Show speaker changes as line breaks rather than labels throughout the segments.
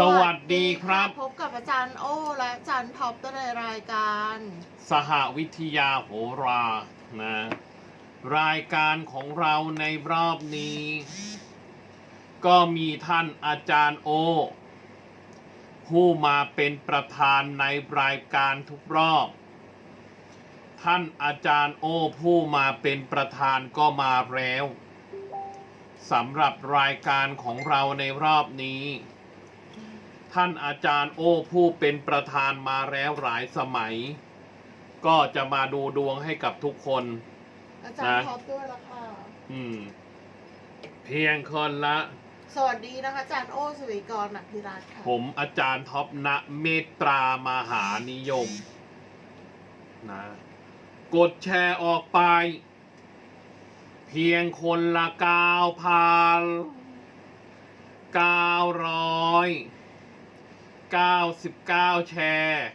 สวัสดีครับ
พบกับอาจารย์โอและอาจารย์ท็อปในรายการ
สหวิทยาโหรานะรายการของเราในรอบนี้ ก็มีท่านอาจารย์โอ ผู้มาเป็นประธานในรายการทุกรอบ ท่านอาจารย์โอผู้มาเป็นประธานก็มาแล้วสำหรับรายการของเราในรอบนี้ ท่านอาจารย์โอผู้เป็นประธานมาแล้วหลายสมัย ก็จะมาดูดวงให้กับทุกคน
อาจารย์ท็อปด้วยละค่ะ
อืม เพียงคนละ
สวัสดีนะคะอาจารย์โอสุวิกรหนักพิรัตน์ค่ะ
ผมอาจารย์ท็อปณเมตตามหานิยมนะกดแชร์ออกไป เพียงคนละเก้าพันเก้าร้อย เก้าสิบเก้าแชร์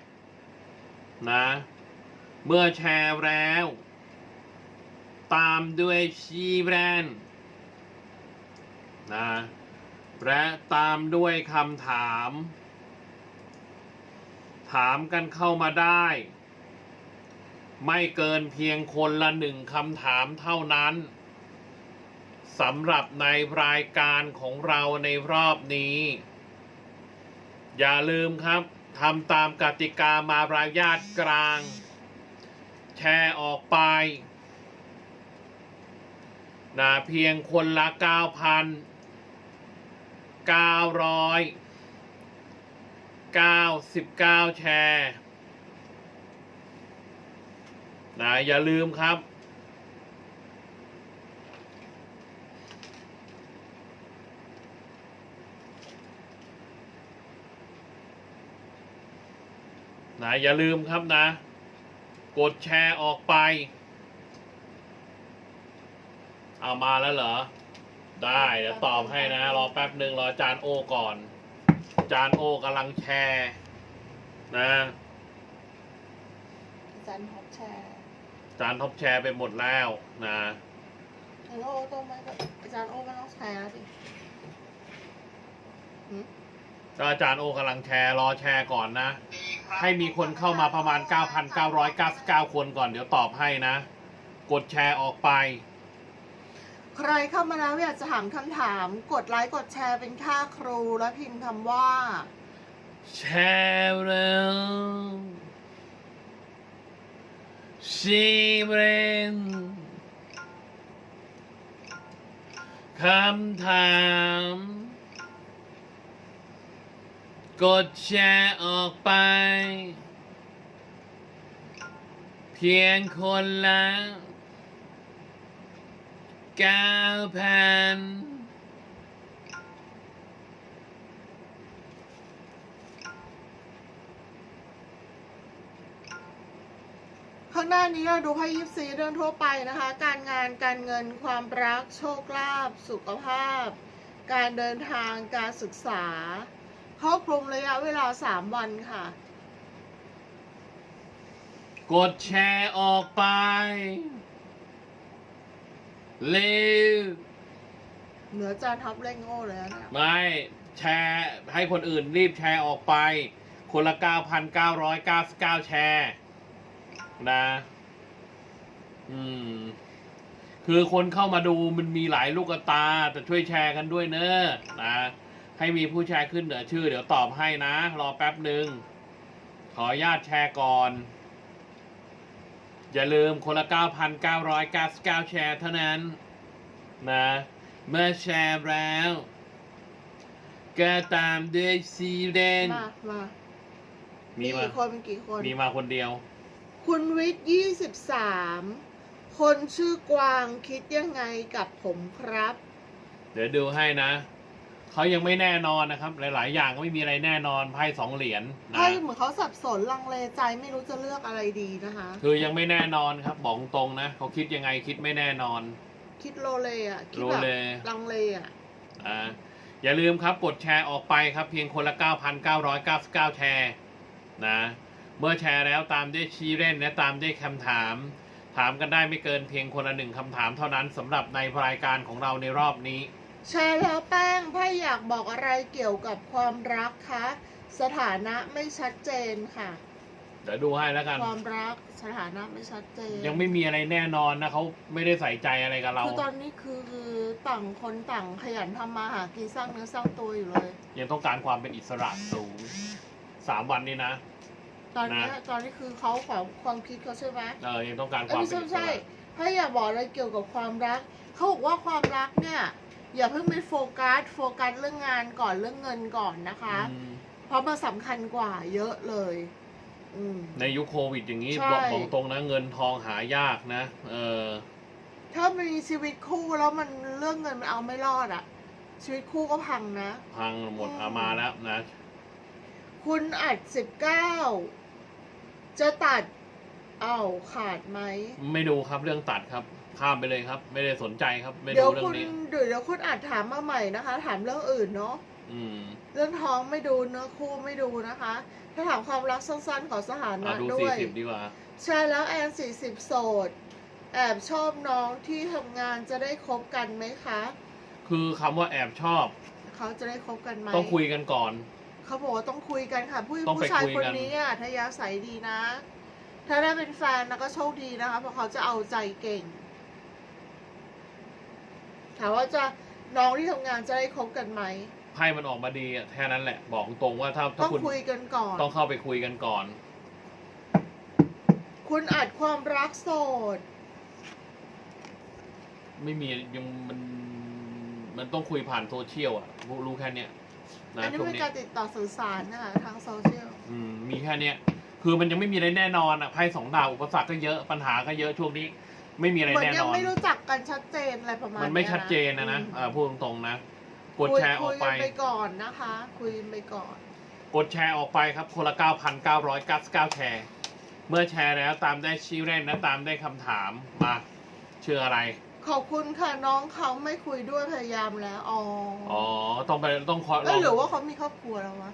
นะ เมื่อแชร์แล้ว ตามด้วยชีแบรนด์นะและตามด้วยคำถาม ถามกันเข้ามาได้ ไม่เกินเพียงคนละหนึ่งคำถามเท่านั้นสำหรับในรายการของเราในรอบนี้ อย่าลืมครับทำตามกติกามารายาทกลาง แชร์ออกไปนะเพียงคนละ9,000 999 แชร์นะอย่าลืมครับ นะอย่าลืมครับนะ กดแชร์ออกไป เอามาแล้วเหรอ ได้เดี๋ยวตอบให้นะ รอแป๊บหนึ่งรออาจานโอก่อนอาจานโอกำลังแชร์ นะ
อาจารย์ท็อปแชร์
อาจานท็อปแชร์ไปหมดแล้วนะ
อาจารย์โอต้องไม่อาจารย์โอไม่ต้องแชร์แล้วดิหืม
ก็อาจารย์โอกำลังแชร์รอแชร์ก่อนนะ ให้มีคนเข้ามาประมาณ 9,999 คนก่อนเดี๋ยวตอบให้นะ กดแชร์ออกไป
ใครเข้ามาแล้วอยากจะถามคำถาม กดไลค์กดแชร์เป็นค่าครูและพิมพ์คำว่า
แชร์เร็วชีเรนคำถาม กดแชร์ออกไป เพียงคนละเก้าพัน
ข้างหน้านี้เราดูไพ่ยิปซีเรื่องทั่วไปนะคะ การงานการเงินความรักโชคลาภสุขภาพ การเดินทางการศึกษา ครอบคลุมระยะเวลา3วันค่ะ
กดแชร์ออกไปเร็ว
เหนือจานทับเล่งโง่เลยนะเนี่ย
ไม่แชร์ให้คนอื่นรีบแชร์ออกไป คนละ 9,999 แชร์ นะ อืม คือคนเข้ามาดูมันมีหลายลูกตา แต่ช่วยแชร์กันด้วยเนอะนะ ให้มีผู้แชร์ขึ้นเหนือชื่อ เดี๋ยวตอบให้นะ รอแป๊บหนึ่งขออนุญาตแชร์ก่อน อย่าลืมคนละ 9,999 แชร์เท่านั้น นะ เมื่อแชร์แล้วก็ตามด้วยซีเรน
มามา
มีมา
กี่คนเป็นกี่คน
มีมาคนเดียว
คุณวิทย์ยี่สิบสามคนชื่อกวางคิดยังไงกับผมครับ
เดี๋ยวดูให้นะ เขายังไม่แน่นอนนะครับ หลาย ๆ อย่างก็ไม่มีอะไรแน่นอนไพ่สองเหรียญนะ
ไพ่เหมือนเขาสับสนลังเลใจไม่รู้จะเลือกอะไรดีนะคะ
คือยังไม่แน่นอนครับ บอกตรงนะเขาคิดยังไงคิดไม่แน่นอน
คิดโลเลอะคิด
โล
แบบ
เล
ลังเลอะ
อ่าอย่าลืมครับกดแชร์ออกไปครับ เพียงคนละ 9,999 แชร์นะ เมื่อแชร์แล้วตามด้วยชี้เล่นและตามด้วยคำถาม ถามกันได้ไม่เกินเพียงคนละหนึ่งคำถามเท่านั้นสำหรับในรายการของเราในรอบนี้
แชร์แล้วแป้งไพ่อยากบอกอะไรเกี่ยวกับความรักคะ สถานะไม่ชัดเจนค่ะ
เดี๋ยวดูให้แล้วกัน
ความรักสถานะไม่ชัดเจน
ยังไม่มีอะไรแน่นอนนะเขาไม่ได้ใส่ใจอะไรกับเรา
คือตอนนี้คือคือต่างคนต่างขยันทำมาหากินสร้างเนื้อสร้างตัวอยู่เลย
ยังต้องการความเป็นอิสระสูงสามวันนี้นะ
ตอนเนี้ย
นะ
ตอนนี้คือเขาความความคิดเขาใช่ไหม
เออยังต้องการค
เอ้ยวา
ม
ไม่
เป็น
ใช่
อิส
ไม่ใช่
ระ
ถ้าอยากบอกอะไรเกี่ยวกับความรักเขาบอกว่าความรักเนี่ย อย่าเพิ่งไปโฟกัสโฟกัสเรื่องงานก่อนเรื่องเงินก่อนนะคะ
อืม
เพราะมันสำคัญกว่าเยอะเลย อืม
ในยุคโควิดอย่างนี้
ใช่
บอกบอกตรงนะเงินทองหายากนะเออ
ถ้ามีชีวิตคู่แล้วมันเรื่องเงินมันเอาไม่รอดอะชีวิตคู่ก็พังนะ
พังหมด
อืม
เอามาแล้วนะ
คุณอัดสิบเก้าจะตัด เอ้าขาดไหม
ไม่ดูครับเรื่องตัดครับ ข้ามไปเลยครับ ไม่ได้สนใจครับ ไม่
เดี๋ย
ดู
ว
เรื่อ
คุ
ง
ณ
นี้
เดี๋ยวเดี๋ยวคุณอัดถามมาใหม่นะคะ ถามเรื่องอื่นเนาะ
อืม
เรื่องท้องไม่ดูเนื้อคู่ไม่ดูนะคะ ถ้าถามความรักสั้นๆขอสถานะ
อะดู
ด้
สี่
วย
สิบดีกว่า
ใช่แล้วแอนสี่สิบโสด แอบชอบน้องที่ทำงานจะได้คบกันไหมคะ
คือคำว่าแอบชอบ
เขาจะได้คบกันไหม
ต้องคุยกันก่อน
เขาบอกว่าต้องคุยกันค่ะ ผู้
ต้องไป
ผู้ชาย
คุย
คน
กัน
นี้อะทยาศัยดีนะ ถ้าได้เป็นแฟนนะก็โชคดีนะคะ เพราะเขาจะเอาใจเก่ง ถามว่าจะน้องที่ทำงานจะได้คบกันไหม
ไพ่มันออกมาดีอะแค่นั้นแหละ บอกตรงว่าถ้าถ้า
ต้อง
คุณ
คุยกันก่อน
ต้องเข้าไปคุยกันก่อน
คุณอัดความรักโสด
ไม่มียังมันมันต้องคุยผ่านโซเชียลอะรู้รู้แค่เนี้ยนะ
อันนี้
ช่วง
เป็น
นี้
การติดต่อสื่อสารนะคะทางโซเชียล
อืมมีแค่เนี้ย คือมันยังไม่มีอะไรแน่นอนอะไพ่สองดาวอุปสรรคก็เยอะปัญหาก็เยอะช่วงนี้ ไม่มีอะไร
เหมือน
แน่
ยั
น
ง
อน
ไม่รู้จักกันชัดเจนอะไรประมาณ
มันไม่
ย
ชัดเจนนะนะ
อืม
เออพูดตรงๆนะกด
คุย
แชร์ออกไป
คุยกันไปก่อนนะคะ คุยกันไปก่อน
กดแชร์ออกไปครับ คนละ 9,999 แชร์ เมื่อแชร์แล้วตามได้ชื่อเล่นและตามได้คำถามมาชื่ออะไร
ขอบคุณค่ะน้องเขาไม่คุยด้วยพยายามแล้วอ๋ออ
อ๋อ ต้องไปต้องคอย
เอ้ยหรือว่าเขามีครอบครัวแล้ววะ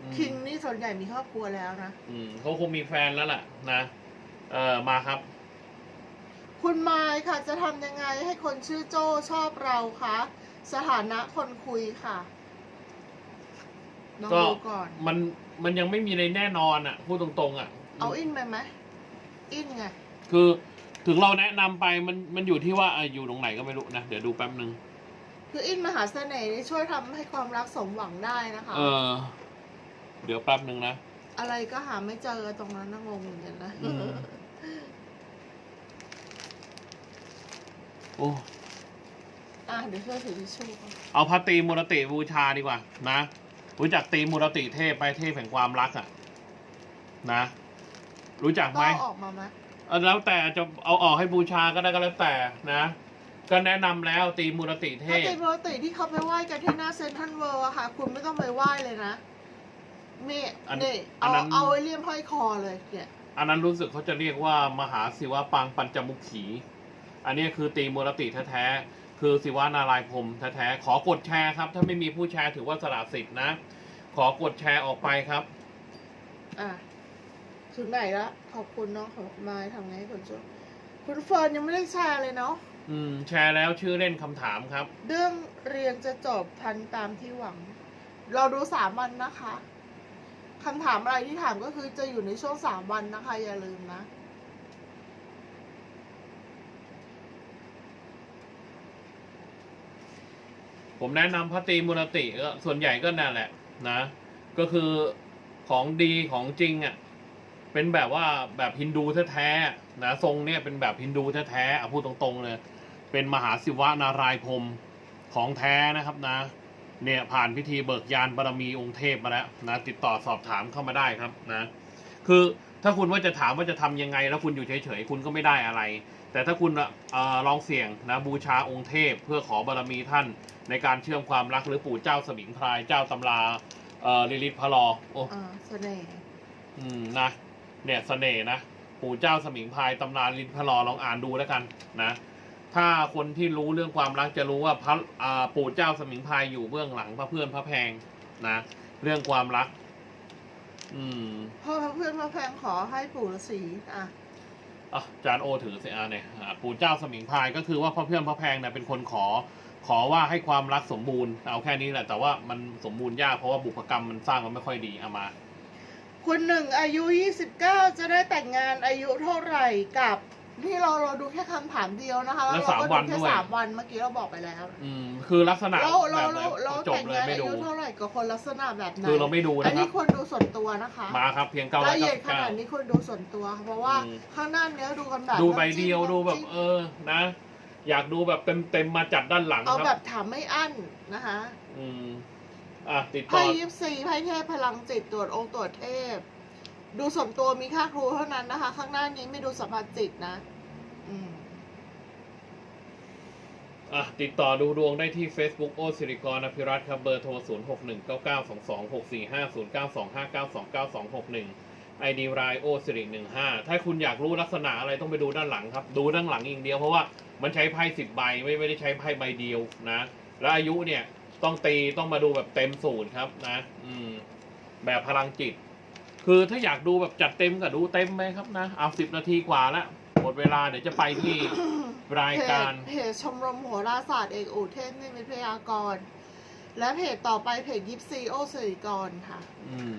อืม
คิงนี่ส่วนใหญ่มีครอบครัวแล้วนะ
อืมเขาคงมีแฟนแล้วล่ะนะ เออมาครับ
คุณไมค์ค่ะจะทำยังไงให้คนชื่อโจ้ชอบเราคะสถานะคนคุยค่ะลอง
ก็
ดูก่อน
มันมันยังไม่มีอะไรแน่นอนอะพูดตรงๆอะ
เอาอินไปไหมอินไง
คือถึงเราแนะนำไปมันมันอยู่ที่ว่าอะอยู่ตรงไหนก็ไม่รู้นะ เดี๋ยวดูแป๊บนึง
คืออินมหาเสน่ห์นี่ช่วยทำให้ความรักสมหวังได้นะคะ
เออ เดี๋ยวแป๊บนึงนะ
อะไรก็หาไม่เจอตรงนั้นน่างงเหมือนกันนะ
อืม โอ้
อะเดี๋ยวช่วยถือทิชชู่ก่อน
เอาพระตรีมุรติบูชาดีกว่า นะรู้จักตรีมุรติเทพไปเทพแห่งความรักอะ นะ รู้จัก
ก็
ไหม
เอาออกมาไหม
เออแล้วแต่จะเอาออกให้บูชาก็ได้ก็แล้วแต่นะ ก็แนะนำแล้วตรีมุรติเท
ถ้า
พ
เป็นปกติที่เขาไปไหว้กันที่หน้าเซ็นทรัลเวิลด์อะค่ะ คุณไม่ต้องไปไหว้เลยนะนี่
อัน
นี่
อัน
เอา
นั้น
เอาไว้เลี่ยมห้อยคอเลยเนี่ย
อันนั้นรู้สึกเขาจะเรียกว่ามหาศิวะปางปัญจมุขขี อันนี้คือตรีมุรติแท้ๆคือศิวะนารายณ์พรหมแท้ๆขอกดแชร์ครับ ถ้าไม่มีผู้แชร์ถือว่าสละสิทธิ์นะ ขอกดแชร์ออกไปครับ
อะถึงไหนละขอบคุณน้องของไม้ทำไงให้คนช่วยคุณเฟิร์นยังไม่ได้แชร์เลยเนาะ
อืม แชร์แล้วชื่อเล่นคำถามครับ
เรื่องเรียนจะจบทันตามที่หวัง เราดูสามวันนะคะคำถามอะไรที่ถามก็คือจะอยู่ในช่วงสามวันนะคะ อย่าลืมนะ
ผมแนะนำพระตรีมุรติก็ส่วนใหญ่ก็นั่นแหละนะ ก็คือของดีของจริงอะเป็นแบบว่าแบบฮินดูแท้ๆนะทรงเนี่ยเป็นแบบฮินดูแท้ๆอะพูดตรงๆเลย เป็นมหาศิวะนารายพรมของแท้นะครับนะ เนี่ยผ่านพิธีเบิกยานบารมีองค์เทพมาแล้วนะ ติดต่อสอบถามเข้ามาได้ครับนะ คือ ถ้าคุณว่าจะถามว่าจะทำยังไง แล้วคุณอยู่เฉยๆคุณก็ไม่ได้อะไร แต่ถ้าคุณเออลองเสี่ยงนะบูชาองค์เทพ เพื่อขอบารมีท่าน ในการเชื่อมความรักหรือปู่เจ้าสมิงพรายเจ้าตำราเอ่อลิลิตพระลอโอ้
อ่าเสน่ห์
อืมนะเนี่ยเสน่ห์นะปู่เจ้าสมิงพรายตำราลิลิตพระลอลองอ่านดูแล้วกันนะถ้าคนที่รู้เรื่องความรักจะรู้ว่าพระอ่าปู่เจ้าสมิงพรายอยู่เบื้องหลังพระเพื่อนพระแพงนะเรื่องความรัก อืม
พ่อเพื่อนพ่อแพงขอให้ปู่ฤาษีอะ
อะอาจารย์โอถือสิอาเนี่ยอ่าปู่เจ้าสมิงพรายก็คือว่าพ่อเพื่อนพ่อแพงเนี่ยเป็นคนขอ ขอว่าให้ความรักสมบูรณ์เอาแค่นี้แหละ แต่ว่ามันสมบูรณ์ยากเพราะว่าบุพกรรมมันสร้างมันไม่ค่อยดีเอามา
คุณหนึ่งอายุ 29 จะได้แต่งงานอายุเท่าไหร่กับ นี่เราเราดูแค่คำถามเดียวนะคะแล้ว
แล้ว
เรา
สาม
ก็
วั
ดู
น
แค่
ด้วย
สามวันเมื่อกี้เราบอกไปแล้ว
อืมคือลักษณะ
เรา
แบ
เรา
บไหน
เราเรา
จบ
แต่ง
เลย
งาน
ไม่
อา
ดู
ยุเท่าไหร่กับคนลักษณะแบบไหน
คือเราไม่ดู
อัน
นะค
นี้
รับ
คนดูส่วนตัวนะคะ
มาครับเพียงเก้าร้
ละ
อย
เอี
เก้าย
ด
สิบ
ข
เก้า
นาดนี้คนดูส่วนตัวเพราะว่า
อืม
ข้างหน้าเนี้ยดูกันแบบ
ดูใบเดียว
น้ำจิ้ม
ดูแบบ
น้ำจิ้ม
เออนะ อยากดูแบบเต็มเต็มๆมาจัดด้านหลัง
เอา
ค
แบ
รับบ
ถามไม่อั้นนะคะ
อืมอะติดต่
ไพ่
อ
ยิปซีไพ่เทพพลังจิตตรวจองค์ตรวจเทพ ดูส่วนตัวมีค่าครูเท่านั้นนะคะ ข้างหน้านี้ไม่ดูสัมผัสจิตนะอืม
อะติดต่อดูดวงได้ที่ Facebook โอสิริกรอภิรัตน์ครับเบอร์โทร 0 6 1 9 9 2 2 6 4 5 0 9 2 5 9 2 9 2 6 1 ID รายโอสิริ15 ถ้าคุณอยากรู้ลักษณะอะไรต้องไปดูด้านหลังครับ ดูด้านหลังอย่างเดียวเพราะว่ามันใช้ไพ่สิบใบไม่ไม่ได้ใช้ไพ่ใบเดียวนะ แล้วอายุเนี่ยต้องตีต้องมาดูแบบเต็มสูตรครับนะ อืม แบบพลังจิต คือถ้าอยากดูแบบจัดเต็มก็ดูเต็มไหมครับนะเอาสิบนาทีกว่าแล้วหมดเวลาเดี๋ยวจะไปที่รายการ
เพจเพจชมรมโหราศาสตร์เอกอูเทพนิมิตพยากรณ์และเพจต่อไปเพจยิปซีโอสิริกรค่ะ
อืม